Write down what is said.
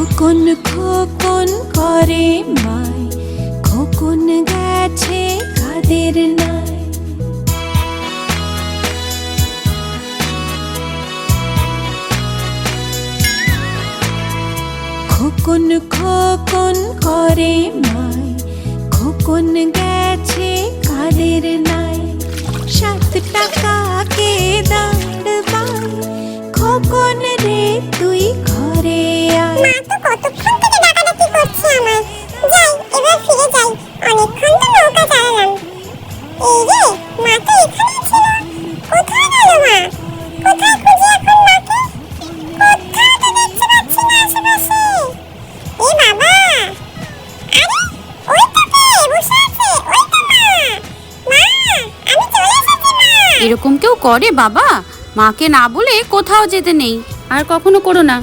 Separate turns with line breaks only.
খোকন খোকন করে মাই খোকন গেছে কাদের নাই। খোকন খোকন করে মাই খোকন গেছে কাদের
এরকম কেউ করে বাবা? মাকে না বলে কোথাও যেতে নেই। আর কখনো করো না।